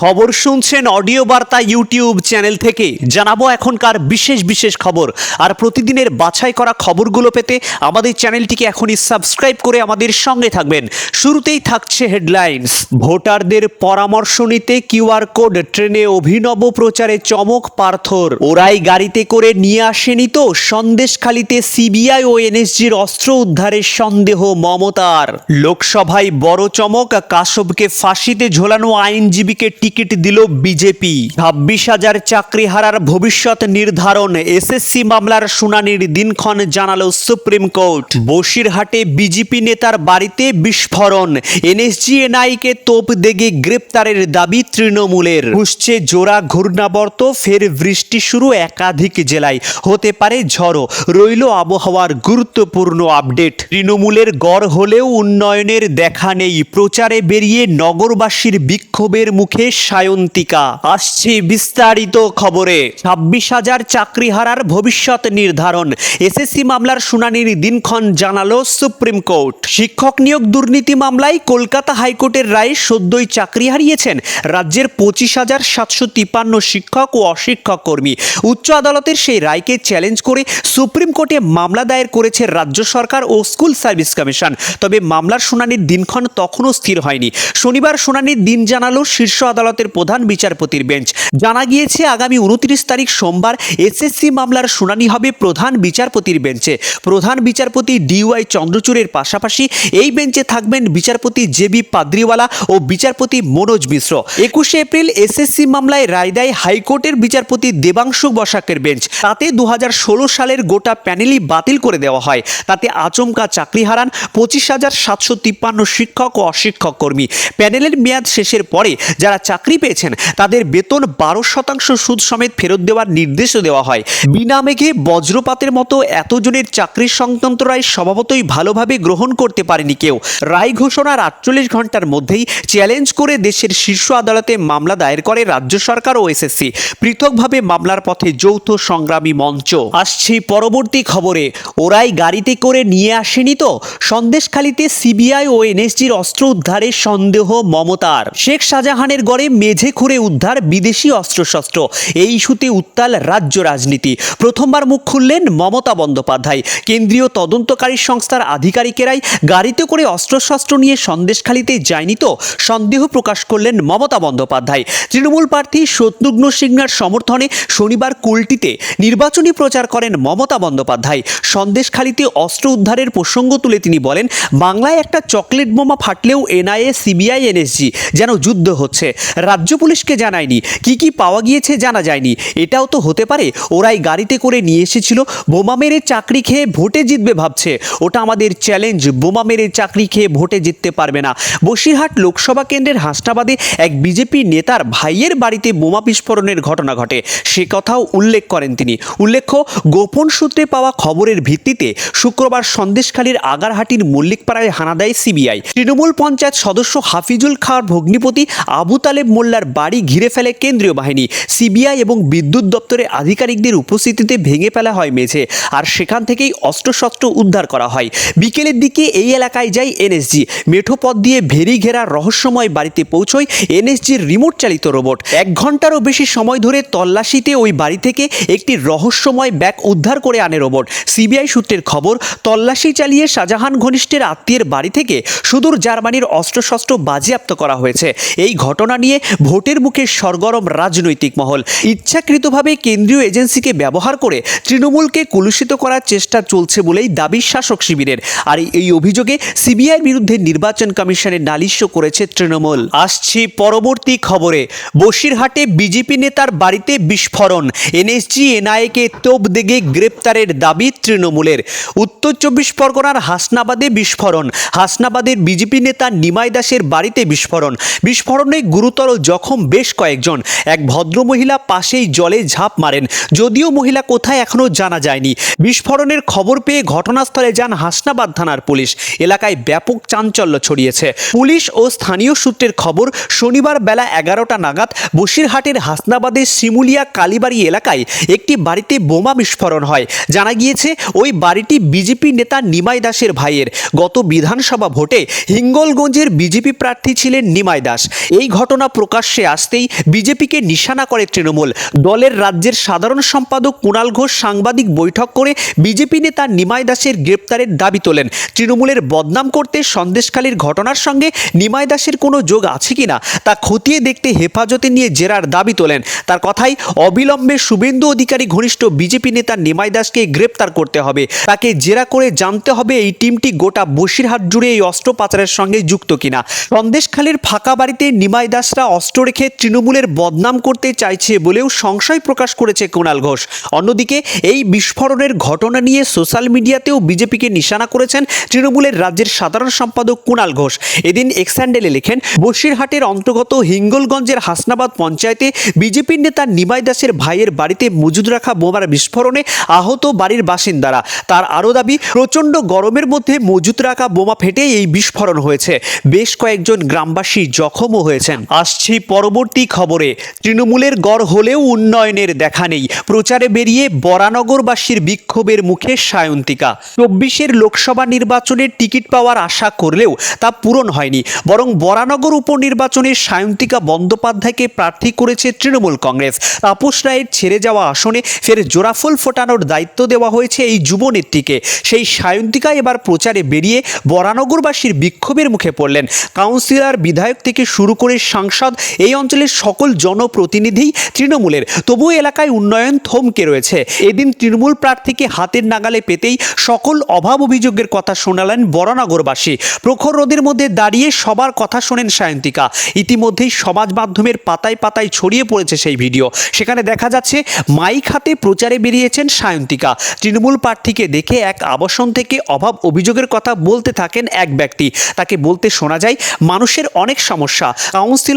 খবর শুনছেন অডিও বার্তা ইউটিউব চ্যানেল থেকে। জানাব এখনকার বিশেষ বিশেষ খবর। আর প্রতিদিনের বাছাই করা খবরগুলো পেতে আমাদের চ্যানেলটিকে এখনই সাবস্ক্রাইব করে আমাদের সঙ্গে থাকবেন। শুরুতেই থাকছে হেডলাইন্স। ভোটারদের পরামর্শ নিতে কিউআর কোড ট্রেনে অভিনব প্রচারে চমক পার্থর। ওরাই গাড়িতে করে নিয়ে আসেনি তো, সন্দেশখালিতে সিবিআই ও এনএসজির অস্ত্র উদ্ধারের সন্দেহ মমতার। লোকসভায় বড় চমক কাশবকে ফাঁসিতে ঝোলানো আইনজীবীকে টিকিট দিল বিজেপি। ছাব্বিশ হাজার চাকরি হারার ভবিষ্যৎ নির্ধারণ, এসএসসি মামলার শুনানির দিনক্ষণ জানালো সুপ্রিম কোর্ট। বসিরহাটে বিজেপি নেতার বাড়িতে বিস্ফোরণ এনএসজি এনআইকে তোপ দেগে গ্রেপ্তারের দাবি তৃণমূলের। ঘুষছে জোড়া ঘূর্ণাবর্ত, ফের বৃষ্টি শুরু একাধিক জেলায়। হতে পারে ঝড়ো, রইল আবহাওয়ার গুরুত্বপূর্ণ আপডেট। তৃণমূলের গড় হলেও উন্নয়নের দেখা নেই। প্রচারে বেরিয়ে নগরবাসীর বিক্ষোভের মুখে সায়ন্তিকা। আসছে বিস্তারিত খবরে। ছাব্বিশ হাজার চাকরি হারার ভবিষ্যৎ নির্ধারণ। এসএসসি মামলার শুনানির দিনক্ষণ জানালো সুপ্রিম কোর্ট। শিক্ষক নিয়োগ দুর্নীতি মামলায় কলকাতা হাইকোর্টের রায়ে সদ্যই চাকরি হারিয়েছেন রাজ্যের পঁচিশ হাজার সাতশো তিপ্পান্ন শিক্ষক ও অশিক্ষক কর্মী। উচ্চ আদালতের সেই রায়কে চ্যালেঞ্জ করে সুপ্রিম কোর্টে মামলা দায়ের করেছে রাজ্য সরকার ও স্কুল সার্ভিস কমিশন। তবে মামলার শুনানির দিনক্ষণ তখনও স্থির হয়নি। শনিবার শুনানির দিন জানালো শীর্ষ আদালতের প্রধান বিচারপতির বেঞ্চ। জানা গিয়েছে, আগামী উনত্রিশ তারিখ সোমবার এসএসসি মামলার শুনানি হবে প্রধান বিচারপতির বেঞ্চে। প্রধান বিচারপতি ডিওয়াই চন্দ্রচূড়ের পাশাপাশি এই বেঞ্চে থাকবেন বিচারপতি জেবি পাদ্রিওয়ালা ও বিচারপতি মনোজ মিশ্র। একুশে এপ্রিল এসএসসি মামলায় রায় দেয় হাইকোর্টের বিচারপতি দেবাংশু বসাকের বেঞ্চ। তাতে দু হাজার ষোলো সালের গোটা প্যানেলই বাতিল করে দেওয়া হয়। তাতে আচমকা চাকরি হারান পঁচিশ হাজার সাতশো তিপ্পান্ন শিক্ষক ও অশিক্ষক কর্মী। প্যানেলের মেয়াদ শেষের পরে যারা চাকরি পেয়েছেন। তাদের বেতন বারো শতাংশ সুদ সমেত ফেরত দেওয়ার নির্দেশও দেওয়া হয়। বিনা মেঘে বজ্রপাতের মতো এতজনের চাকরির সংক্রান্ত রায় স্বভাবতই ভালোভাবে গ্রহণ করতে পারেনি কেউ। রায় ঘোষণার আটচল্লিশ ঘণ্টার মধ্যেই চ্যালেঞ্জ করে দেশের শীর্ষ আদালতে মামলা দায়ের করে রাজ্য সরকার ও এসএসসি। পৃথকভাবে মামলার পথে যৌথ সংগ্রামী মঞ্চ। আসছি পরবর্তী খবরে। ওরাই গাড়িতে করে নিয়ে আসেনি তো? সন্দেশখালিতে সিবিআই ও এনএসজির অস্ত্র উদ্ধারের সন্দেহ মমতার। শেখ শাহজাহানের গড়ে মেঝে খুঁড়ে উদ্ধার বিদেশি অস্ত্রশস্ত্র। এই ইস্যুতে উত্তাল রাজ্য রাজনীতি। প্রথমবার মুখ খুললেন মমতা বন্দ্যোপাধ্যায়। কেন্দ্রীয় তদন্তকারী সংস্থার আধিকারিকেরাই গাড়িতে করে অস্ত্রশস্ত্র নিয়ে সন্দেশখালিতে যায়নি তো? সন্দেহ প্রকাশ করলেন মমতা বন্দ্যোপাধ্যায়। তৃণমূল প্রার্থী শত্রুঘ্ন সিংহার সমর্থনে শনিবার কুলটিতে নির্বাচনী প্রচার করেন মমতা বন্দ্যোপাধ্যায়। সন্দেশখালিতে অস্ত্র উদ্ধারের প্রসঙ্গ তুলে তিনি বলেন, বাংলায় একটা চকলেট বোমা ফাটলেও এনআইএ, সিবিআই, এনএসজি যেন যুদ্ধ হচ্ছে। রাজ্য পুলিশকে জানায়নি। কি কি পাওয়া গিয়েছে জানা যায়নি। এটাও তো হতে পারে, ওরাই গাড়িতে করে নিয়ে এসেছিল। বোমা মেরে চাকরি খেয়ে ভোটে জিতবে ভাবছে। ওটা আমাদের চ্যালেঞ্জ, বোমা মেরে চাকরি খেয়ে ভোটে জিততে পারবে না। বসিরহাট লোকসভা কেন্দ্রের হাসনাবাদে এক বিজেপি নেতার ভাইয়ের বাড়িতে বোমা বিস্ফোরণের ঘটনা ঘটে। সে কথাও উল্লেখ করেন তিনি। উল্লেখ্য, গোপন সূত্রে পাওয়া খবরের ভিত্তিতে শুক্রবার সন্দেশখালীর আগারহাটির মল্লিকপাড়ায় হানা দেয় সিবিআই। তৃণমূল পঞ্চায়েত সদস্য হাফিজুল খাঁর ভগ্নিপতি আবু মোল্লার বাড়ি ঘিরে ফেলে কেন্দ্রীয় বাহিনী। সিবিআই এবং বিদ্যুৎ দপ্তরের আধিকারিকদের উপস্থিতিতে ভেঙে ফেলা হয় মেঝে, আর সেখান থেকেই অস্ত্রশস্ত্র উদ্ধার করা হয়। বিকেলের দিকে এই এলাকায় যায় এনএসজি। মেঠো পথ দিয়ে ভেরি ঘেরা রহস্যময় বাড়িতে পৌঁছয় এনএসজির রিমোট চালিত রোবট। এক ঘন্টারও বেশি সময় ধরে তল্লাশিতে ওই বাড়ি থেকে একটি রহস্যময় ব্যাগ উদ্ধার করে আনে রোবট। সিবিআই সূত্রের খবর, তল্লাশি চালিয়ে শাহজাহান ঘনিষ্ঠের আত্মীয়ের বাড়ি থেকে সুদূর জার্মানির অস্ত্রশস্ত্র বাজেয়াপ্ত করা হয়েছে। এই ঘটনা নিয়ে ভোটের মুখে সরগরম রাজনৈতিক মহল। ইচ্ছাকৃতভাবে কেন্দ্রীয় এজেন্সিকে ব্যবহার করে তৃণমূলকে কলুষিত করার চেষ্টা চলছে বলেই দাবি শাসক শিবিরের। আর এই অভিযোগে সিবিআইয়ের বিরুদ্ধে নির্বাচন কমিশনের নালিশ করেছে তৃণমূল। আসছি পরবর্তী খবরে। বসিরহাটে বিজেপি নেতার বাড়িতে বিস্ফোরণ। এনএসজি, এনআইএকে তোপ দেগে গ্রেপ্তারের দাবি তৃণমূলের। উত্তর চব্বিশ পরগনার হাসনাবাদে বিস্ফোরণ। হাসনাবাদের বিজেপি নেতা নিমাই দাসের বাড়িতে বিস্ফোরণ। বিস্ফোরণে গুরুতর জখম বেশ কয়েকজন। এক ভদ্রমহিলা পাশেই জলে ঝাঁপ মারেন। যদিও মহিলা কোথায় এখনও জানা যায়নি। বিস্ফোরণের খবর পেয়ে ঘটনাস্থলে যান হাসনাবাদ থানার পুলিশ। এলাকায় ব্যাপক চাঞ্চল্য ছড়িয়েছে। পুলিশ ও স্থানীয় সূত্রের খবর, শনিবার বেলা এগারোটা নাগাদ বসিরহাটের হাসনাবাদের শিমুলিয়া কালীবাড়ি এলাকায় একটি বাড়িতে বোমা বিস্ফোরণ হয়। জানা গিয়েছে, ওই বাড়িটি বিজেপি নেতা নিমাই দাসের ভাইয়ের। গত বিধানসভা ভোটে হিঙ্গলগঞ্জের বিজেপি প্রার্থী ছিলেন নিমাই দাস। এই ঘটনা প্রকাশ্যে আসতেই বিজেপিকে নিশানা করে তৃণমূল। দলের রাজ্যের সাধারণ সম্পাদক কুণাল ঘোষ সাংবাদিক বৈঠক করে বিজেপি নেতা নিমাই দাসের গ্রেপ্তারের দাবি তোলেন। তৃণমূলের বদনাম করতে সন্দেশখালীর ঘটনার সঙ্গে নিমাই দাসের কোনো যোগ আছে কি না তা খতিয়ে দেখতে হেফাজতে নিয়ে জেরার দাবি তোলেন। তার কথাই অবিলম্বে শুভেন্দু অধিকারী ঘনিষ্ঠ বিজেপি নেতা নিমাই দাসকে গ্রেপ্তার করতে হবে। তাকে জেরা করে জানতে হবে এই টিমটি গোটা বসিরহাট জুড়ে এই অস্ত্র পাচারের সঙ্গে যুক্ত কিনা। সন্দেশখালীর ফাঁকা বাড়িতে নিমাই দাসরা অস্ত্র রেখে তৃণমূলের বদনাম করতে চাইছে বলেও সংশয় প্রকাশ করেছে কুণাল ঘোষ। অন্যদিকে, এই বিস্ফোরণের ঘটনা নিয়ে সোশ্যাল মিডিয়াতেও বিজেপিকে নিশানা করেছেন তৃণমূলের রাজ্যের সাধারণ সম্পাদক কুণাল ঘোষ। এদিন এক্স্যান্ডেলে লেখেন, বসিরহাটের অন্তর্গত হিঙ্গলগঞ্জের হাসনাবাদ পঞ্চায়েতে বিজেপির নেতা নিমাই দাসের ভাইয়ের বাড়িতে মজুদ রাখা বোমার বিস্ফোরণে আহত বাড়ির বাসিন্দারা। তার আরও দাবি, প্রচণ্ড গরমের মধ্যে মজুত রাখা বোমা ফেটে এই বিস্ফোরণ হয়েছে। বেশ কয়েকজন গ্রামবাসী জখমও হয়েছেন। আসছি পরবর্তী খবরে। তৃণমূলের গড় হলেও উন্নয়নের দেখা নেই। প্রচারে বেরিয়ে বরানগরবাসীর বিক্ষোভের মুখে সায়ন্তিকা। চব্বিশের লোকসভা নির্বাচনের টিকিট পাওয়ার আশা করলেও তা পূরণ হয়নি। বরং বরানগর উপনির্বাচনে সায়ন্তিকা বন্দ্যোপাধ্যায়কে প্রার্থী করেছে তৃণমূল কংগ্রেস। তাপস রায়ের ছেড়ে যাওয়া আসনে ফের জোড়াফুল ফোটানোর দায়িত্ব দেওয়া হয়েছে এই যুবনেত্রীকে সেই সায়ন্তিকা এবার প্রচারে বেরিয়ে বরানগরবাসীর বিক্ষোভের মুখে পড়লেন। কাউন্সিলর, বিধায়ক থেকে শুরু করে সাংসদ এই অঞ্চলের সকল জনপ্রতিনিধি তৃণমূলের। তবুও এলাকায় উন্নয়ন থমকে রয়েছে। এদিন তৃণমূল প্রার্থীকে হাতের নাগালে পেতেই সকল অভাব অভিযোগের কথা শোনালেন বরানগরবাসী। প্রখর রোদের মধ্যে দাঁড়িয়ে সবার কথা শোনেন সায়ন্তিকা। ইতিমধ্যেই সমাজ মাধ্যমের পাতায় পাতায় ছড়িয়ে পড়েছে সেই ভিডিও। সেখানে দেখা যাচ্ছে, মাইক হাতে প্রচারে বেরিয়েছেন সায়ন্তিকা। তৃণমূল প্রার্থীকে দেখে এক আবাসন থেকে অভাব অভিযোগের কথা বলতে থাকেন এক ব্যক্তি। তাকে বলতে শোনা যায়, মানুষের অনেক সমস্যা।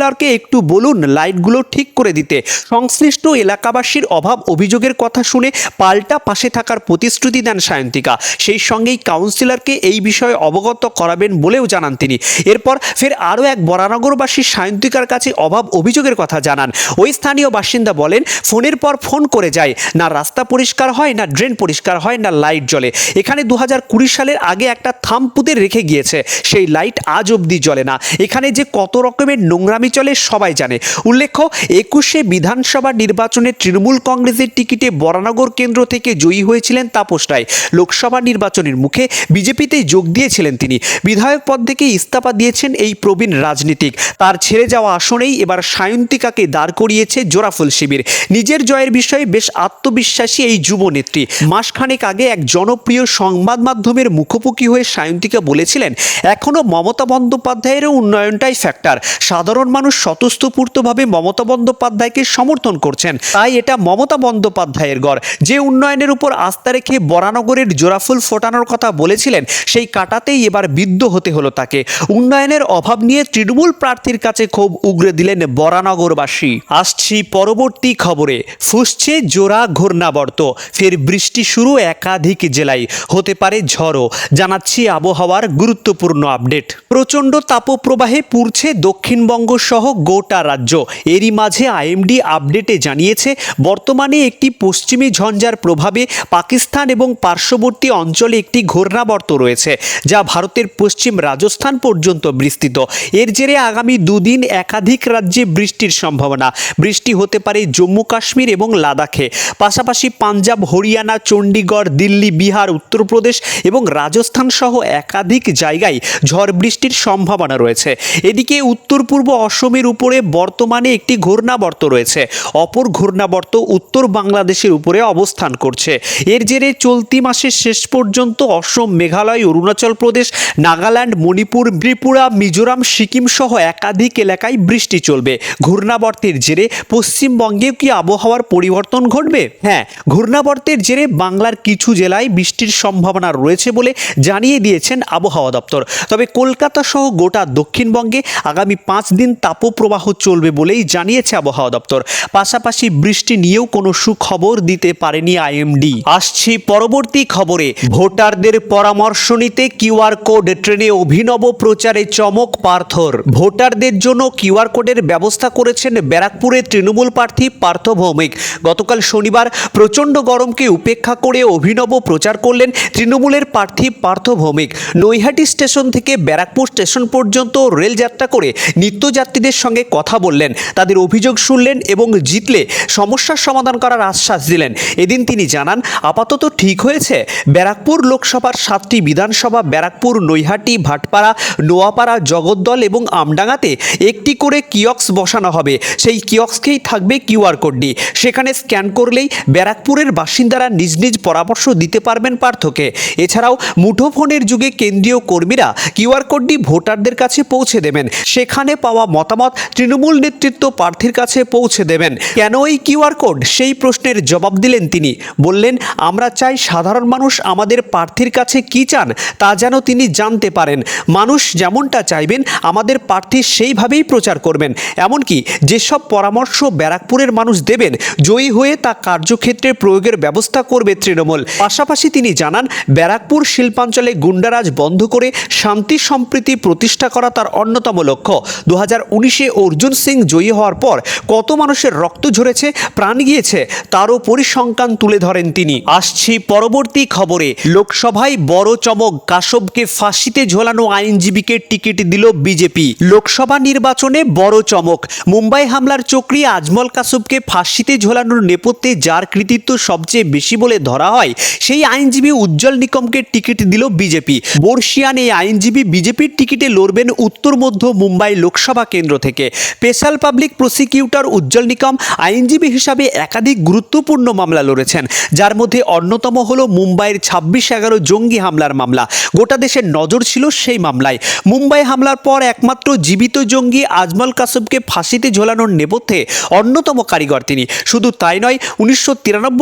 কাউন্সিলরকে একটু বলুন লাইটগুলো ঠিক করে দিতে। সংশ্লিষ্ট এলাকাবাসীর অভাব অভিযোগের কথা শুনে পাল্টা পাশে থাকার প্রতিশ্রুতি দেন সায়ন্তিকা। সেই সঙ্গেই কাউন্সিলরকে এই বিষয়ে অবগত করাবেন বলেও জানান তিনি। এরপর ফের আরও এক বরানগরবাসী সায়ন্তিকার কাছে অভাব অভিযোগের কথা জানান। ওই স্থানীয় বাসিন্দা বলেন, ফোনের পর ফোন করে যায়। না রাস্তা পরিষ্কার হয়, না ড্রেন পরিষ্কার হয়, না লাইট জ্বলে। এখানে দু হাজার কুড়ি সালের আগে একটা থাম রেখে গিয়েছে। সেই লাইট আজ অবধি জ্বলে না। এখানে যে কত রকমের নোংরামি চলে সবাই জানে। উল্লেখ্য, একুশে বিধানসভা নির্বাচনে তৃণমূল কংগ্রেসের টিকিটে বরানগর কেন্দ্র থেকে জয়ী হয়েছিলেন তাপস রায়। লোকসভা নির্বাচনের মুখে বিজেপিতে যোগ দিয়েছিলেন তিনি। বিধায়ক পদ থেকে ইস্তফা দিয়েছেন এই প্রবীণ রাজনীতিক। তার ছেড়ে যাওয়া আসনেই এবার সায়ন্তিকাকে দাঁড় করিয়েছে জোড়াফুল শিবির। নিজের জয়ের বিষয়ে বেশ আত্মবিশ্বাসী এই যুব নেত্রী। মাসখানেক আগে এক জনপ্রিয় সংবাদ মাধ্যমের মুখোমুখি হয়ে সায়ন্তিকা বলেছিলেন এখনও মমতা বন্দ্যোপাধ্যায়েরও উন্নয়নটাই ফ্যাক্টর সাধারণ মানুষ স্বতঃস্ফূর্তভাবে মমতা বন্দ্যোপাধ্যায়কে সমর্থন করছেন। তাই এটা মমতা বন্দ্যোপাধ্যায়ের গড় যে উন্নয়নের উপর আস্থা রেখে বরানগরের জোড়াফুল ফোটানোর কথা বলেছিলেন, সেই কাটাতেই এবার বিদ্ধ হতে হলো তাকে। উন্নয়নের অভাব নিয়ে তৃণমূল প্রার্থীর কাছে ক্ষোভ উগরে দিলেন বরানগরবাসী। আসছি পরবর্তী খবরে। ফুসছে জোড়া ঘূর্ণাবর্ত। ফের বৃষ্টি শুরু একাধিক জেলায়। হতে পারে ঝড়ও জানাচ্ছি আবহাওয়ার গুরুত্বপূর্ণ আপডেট। প্রচণ্ড তাপপ্রবাহে পুড়ছে দক্ষিণবঙ্গ সহ গোটা রাজ্য। এরই মাঝে আইএমডি আপডেটে জানিয়েছে, বর্তমানে একটি পশ্চিমী ঝঞ্ঝার প্রভাবে পাকিস্তান এবং পার্শ্ববর্তী অঞ্চলে একটি ঘূর্ণাবর্ত রয়েছে, যা ভারতের পশ্চিম রাজস্থান পর্যন্ত বিস্তৃত। এর জেরে আগামী দুদিন একাধিক রাজ্যে বৃষ্টির সম্ভাবনা। বৃষ্টি হতে পারে জম্মু কাশ্মীর এবং লাদাখে। পাশাপাশি পাঞ্জাব, হরিয়ানা, চণ্ডীগড়, দিল্লি, বিহার, উত্তরপ্রদেশ এবং রাজস্থান সহ একাধিক জায়গায় ঝড় বৃষ্টির সম্ভাবনা রয়েছে। এদিকে উত্তর পূর্ব অসমের উপরে বর্তমানে একটি ঘূর্ণাবর্ত রয়েছে। অপর ঘূর্ণাবর্ত উত্তর বাংলাদেশের উপরে অবস্থান করছে। এর জেরে চলতি মাসের শেষ পর্যন্ত অসম, মেঘালয়, অরুণাচল প্রদেশ, নাগাল্যান্ড, মণিপুর, ত্রিপুরা, মিজোরাম, সিকিম সহ একাধিক এলাকায় বৃষ্টি চলবে। ঘূর্ণাবর্তের জেরে পশ্চিমবঙ্গেও কি আবহাওয়ার পরিবর্তন ঘটবে? হ্যাঁ ঘূর্ণাবর্তের জেরে বাংলার কিছু জেলায় বৃষ্টির সম্ভাবনা রয়েছে বলে জানিয়ে দিয়েছেন আবহাওয়া দপ্তর। তবে কলকাতা সহ গোটা দক্ষিণবঙ্গে আগামী পাঁচ দিন তাপপ্রবাহ চলবে বলেই জানিয়েছে আবহাওয়া দপ্তর। পাশাপাশি বৃষ্টি নিয়েও কোনো সুখবর দিতে পারেনি আইএমডি। আসছি পরবর্তী খবরে। ভোটারদের পরামর্শ নিতে কিউআর কোড ট্রেনে অভিনব প্রচারে চমক পার্থর। ভোটারদের জন্য কিউআর কোডের ব্যবস্থা করেছেন ব্যারাকপুরের তৃণমূল প্রার্থী পার্থ ভৌমিক। গতকাল শনিবার প্রচণ্ড গরমকে উপেক্ষা করে অভিনব প্রচার করলেন তৃণমূলের প্রার্থী পার্থ ভৌমিক। নৈহাটি স্টেশন থেকে ব্যারাকপুর স্টেশন পর্যন্ত রেলযাত্রা করে নিত্যযাত্রী প্রার্থীদের সঙ্গে কথা বললেন, তাদের অভিযোগ শুনলেন এবং জিতলে সমস্যার সমাধান করার আশ্বাস দিলেন। এদিন তিনি জানান, আপাতত ঠিক হয়েছে। ব্যারাকপুর লোকসভার সাতটি বিধানসভা, ব্যারাকপুর, নৈহাটি, ভাটপাড়া, নোয়াপাড়া, জগদ্দল এবং আমডাঙ্গাতে একটি করে কিয়ক্স বসানো হবে। সেই কিয়ক্সকেই থাকবে কিউআর কোডটি সেখানে স্ক্যান করলেই ব্যারাকপুরের বাসিন্দারা নিজ নিজ পরামর্শ দিতে পারবেন পার্থকে। এছাড়াও মুঠোফোনের যুগে কেন্দ্রীয় কর্মীরা কিউআর কোডটি ভোটারদের কাছে পৌঁছে দেবেন। সেখানে পাওয়া মতামত তৃণমূল নেতৃত্ব প্রার্থীর কাছে পৌঁছে দেবেন। কেন এই কিউআর কোড? সেই প্রশ্নের জবাব দিলেন তিনি। বললেন, আমরা চাই সাধারণ মানুষ আমাদের প্রার্থীর কাছে কি চান তা যেন তিনি জানতে পারেন। মানুষ যেমনটা চাইবেন, আমাদের প্রার্থী সেইভাবেই প্রচার করবেন। এমনকি যেসব পরামর্শ ব্যারাকপুরের মানুষ দেবেন, জয়ী হয়ে তা কার্যক্ষেত্রে প্রয়োগের ব্যবস্থা করবে তৃণমূল। পাশাপাশি তিনি জানান, ব্যারাকপুর শিল্পাঞ্চলে গুন্ডারাজ বন্ধ করে শান্তি সম্প্রীতি প্রতিষ্ঠা করা তার অন্যতম লক্ষ্য। দু হাজার উনিশে অর্জুন সিং জয়ী হওয়ার পর কত মানুষের রক্ত ঝরেছে, প্রাণ গিয়েছে তারও পরিসংখ্যান তুলে ধরেন তিনি। আসছি পরবর্তী খবরে। লোকসভায় বড় চমক, কাশবকে ফাঁসিতে ঝোলানো আইনজীবীকে টিকিট দিল বিজেপি। লোকসভা নির্বাচনে বড় চমক, মুম্বাই হামলার চক্রী আজমল কাসবকে ফাঁসিতে ঝোলানোর নেপথ্যে যার কৃতিত্ব সবচেয়ে বেশি বলে ধরা হয়, সেই আইনজীবী উজ্জ্বল নিকমকে টিকিট দিল বিজেপি। বর্ষিয়ান এই আইনজীবী বিজেপির টিকিটে লড়বেন উত্তর মধ্য মুম্বাই লোকসভা কেন্দ্র থেকে। Special public prosecutor Ujjwal Nikam আইনজীবী হিসাবে একাধিক গুরুত্বপূর্ণ মামলা লড়েছেন। যার মধ্যে অন্যতম হল মুম্বাইয়ের ছাব্বিশ এগারো জঙ্গি হামলার মামলা। গোটা দেশের নজর ছিল সেই মামলায়। মুম্বাই হামলার পর একমাত্র জীবিত জঙ্গি আজমল কাসবকে ফাঁসিতে ঝোলানোর নেপথ্যে অন্যতম কারিগর তিনি। শুধু তাই নয়, উনিশশো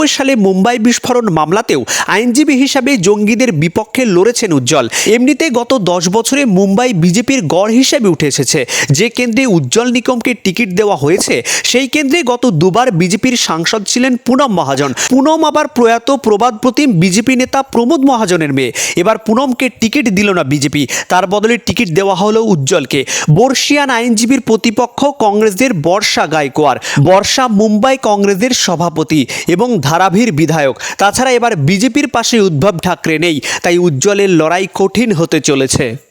সালে মুম্বাই বিস্ফোরণ মামলাতেও আইনজীবী হিসাবে জঙ্গিদের বিপক্ষে লড়েছেন উজ্জ্বল। এমনিতে গত দশ বছরে মুম্বাই বিজেপির গড় হিসেবে উঠে এসেছে। যে কেন্দ্রে উজ্জ্বল নিকমকে টিকিট দেওয়া হয়েছে। সেই কেন্দ্রে গত দুবার বিজেপির সাংসদ ছিলেন পুনম মহাজন। পুনম আবার প্রয়াত প্রবাদ প্রতিম বিজেপি নেতা প্রমোদ মহাজনের মেয়ে। এবার পুনমকে টিকিট দিল না বিজেপি। তার বদলে টিকিট দেওয়া হলো উজ্জ্বলকে। বর্ষিয়ান আইনজীবীর প্রতিপক্ষ কংগ্রেসের বর্ষা গায়কোয়ার বর্ষা মুম্বাই কংগ্রেসের সভাপতি এবং ধারাভির বিধায়ক। তাছাড়া এবার বিজেপির পাশে উদ্ধব ঠাকরে নেই। তাই উজ্জ্বলের লড়াই কঠিন হতে চলেছে।